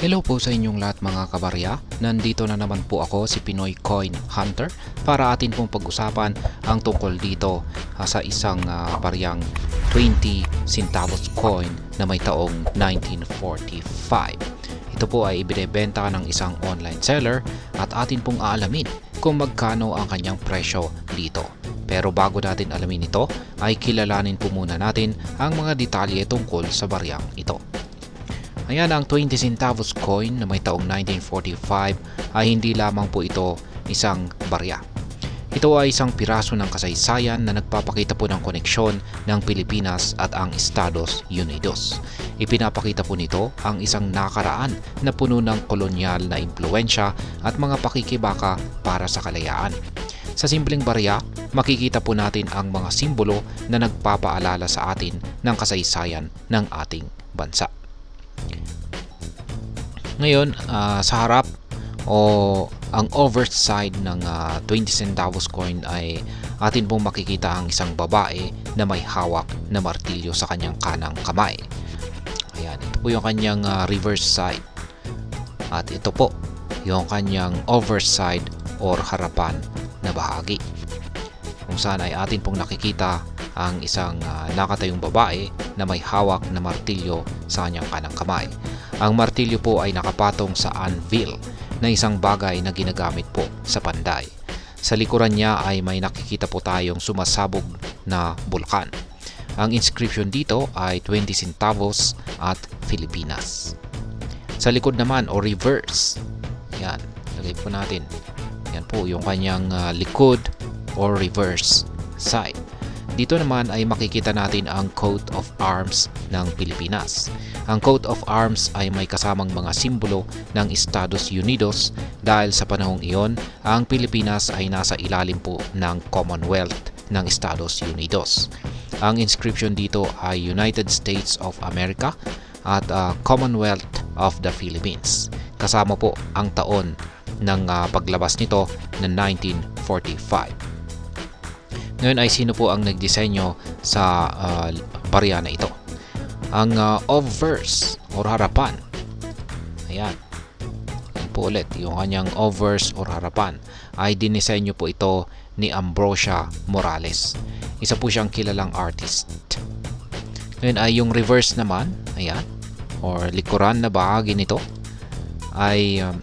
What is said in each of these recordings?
Hello po sa inyong lahat mga kabarya. Nandito na naman po ako si Pinoy Coin Hunter para atin pong pag-usapan ang tungkol dito ah, sa isang ah, baryang 20 centavos coin na may taong 1945. Ito po ay ibinebenta ng isang online seller at atin pong aalamin kung magkano ang kanyang presyo dito. Pero bago natin alamin ito, ay kilalanin po muna natin ang mga detalye tungkol sa baryang ito. Ayan ang 20 centavos coin na may taong 1945 ay hindi lamang po ito isang barya. Ito ay isang piraso ng kasaysayan na nagpapakita po ng koneksyon ng Pilipinas at ang Estados Unidos. Ipinapakita po nito ang isang nakaraan na puno ng kolonyal na impluensya at mga pakikibaka para sa kalayaan. Sa simpleng barya, makikita po natin ang mga simbolo na nagpapaalala sa atin ng kasaysayan ng ating bansa. Ngayon, ah, sa harap o ang overside ng ah, 20 centavos coin ay atin pong makikita ang isang babae na may hawak na martilyo sa kanyang kanang kamay. Ayan, ito po yung kanyang ah, reverse side. At ito po yung kanyang overside or harapan na bahagi. Kung saan ay atin pong nakikita ang isang ah, nakatayong babae na may hawak na martilyo sa kanyang kanang kamay. Ang martilyo po ay nakapatong sa anvil na isang bagay na ginagamit po sa panday. Sa likuran niya ay may nakikita po tayong sumasabog na bulkan. Ang inscription dito ay 20 centavos at Filipinas. Sa likod naman o reverse, yan, lagay po natin. Yan po yung kanyang ah, likod or reverse side. Dito naman ay makikita natin ang coat of arms ng Pilipinas. Ang coat of arms ay may kasamang mga simbolo ng Estados Unidos dahil sa panahong iyon, ang Pilipinas ay nasa ilalim po ng Commonwealth ng Estados Unidos. Ang inscription dito ay United States of America at ah, Commonwealth of the Philippines. Kasama po ang taon ng ah, paglabas nito na 1945. Ngayon ay sino po ang nagdisenyo sa ah, barya na ito? Ang uh, obverse or harapan. Ayan. Yan po ulit. Yung kanyang obverse or harapan ay dinisenyo po ito ni Ambrosia Morales. Isa po siyang kilalang artist. Ngayon ay yung reverse naman, ayan, or likuran na bahagi nito ay um,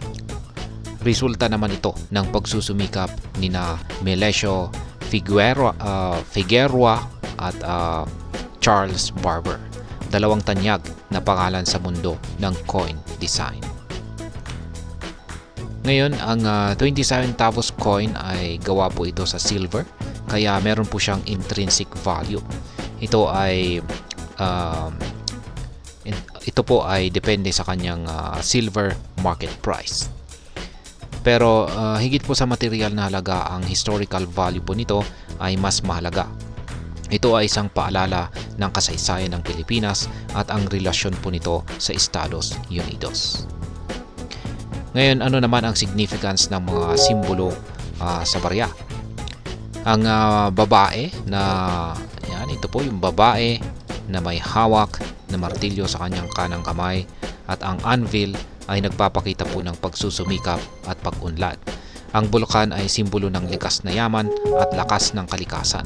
resulta naman ito ng pagsusumikap ni na Melesio Figueroa, uh, Figueroa at uh, Charles Barber. Dalawang tanyag na pangalan sa mundo ng coin design. Ngayon, ang uh, 27 centavos coin ay gawa po ito sa silver, kaya meron po siyang intrinsic value. Ito ay um, ito po ay depende sa kanyang uh, silver market price. Pero uh, higit po sa material na halaga, ang historical value po nito ay mas mahalaga. Ito ay isang paalala ng kasaysayan ng Pilipinas at ang relasyon po nito sa Estados Unidos. Ngayon, ano naman ang significance ng mga simbolo ah, sa barya? Ang ah, babae na yan, ito po yung babae na may hawak na martilyo sa kanyang kanang kamay at ang anvil ay nagpapakita po ng pagsusumikap at pag-unlad. Ang bulkan ay simbolo ng likas na yaman at lakas ng kalikasan.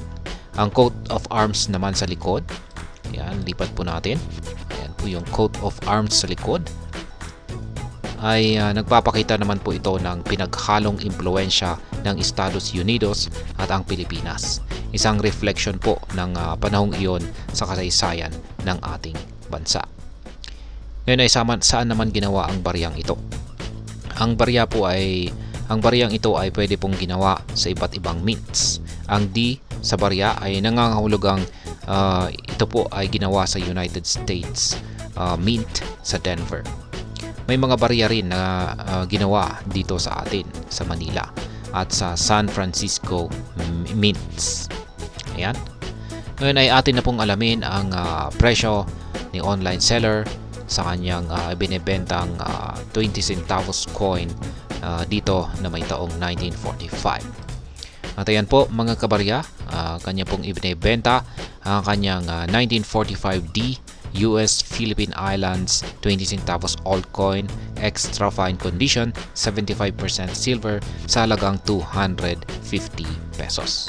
Ang coat of arms naman sa likod, yan, lipat po natin. Ayan po yung coat of arms sa likod ay ah, nagpapakita naman po ito ng pinaghalong impluensya ng Estados Unidos at ang Pilipinas. Isang reflection po ng ah, panahong iyon sa kasaysayan ng ating bansa. Ngayon ay saan, saan naman ginawa ang baryang ito? Ang barya po ay ang baryang ito ay pwede pong ginawa sa iba't ibang mints. Ang D sa barya ay nangangahulugang ah, ito po ay ginawa sa United States ah, Mint sa Denver. May mga barya rin na ah, ginawa dito sa atin sa Manila at sa San Francisco Mints. Ayan. Ngayon ay atin na pong alamin ang ah, presyo ni online seller sa kanyang ah, binebentang ah, 20 centavos coin ah, dito na may taong 1945. At ayan po mga kabarya, ah, kanya pong ibinebenta ang kanyang ah, 1945D US Philippine Islands 20 centavos old coin, extra fine condition, 75% silver sa halagang 250 pesos.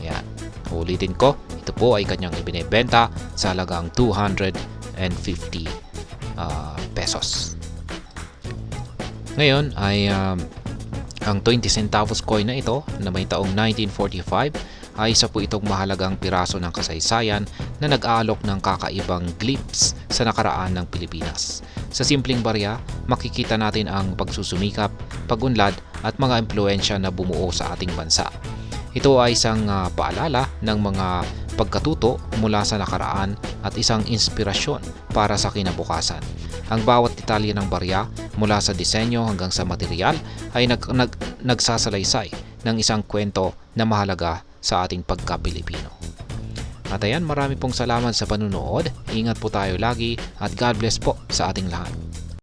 Ayan. Ulitin ko, ito po ay kanyang ibinebenta sa halagang 250 ah, pesos. Ngayon ay um, ang 20 centavos coin na ito na may taong 1945 ay isa po itong mahalagang piraso ng kasaysayan na nag-aalok ng kakaibang glimpse sa nakaraan ng Pilipinas. Sa simpleng barya, makikita natin ang pagsusumikap, pagunlad at mga impluensya na bumuo sa ating bansa. Ito ay isang ah, paalala ng mga pagkatuto mula sa nakaraan at isang inspirasyon para sa kinabukasan. Ang bawat detalye ng barya mula sa disenyo hanggang sa material ay nag, nag, nagsasalaysay ng isang kwento na mahalaga sa ating pagka-Pilipino. At ayan, marami pong salamat sa panunood. Ingat po tayo lagi at God bless po sa ating lahat.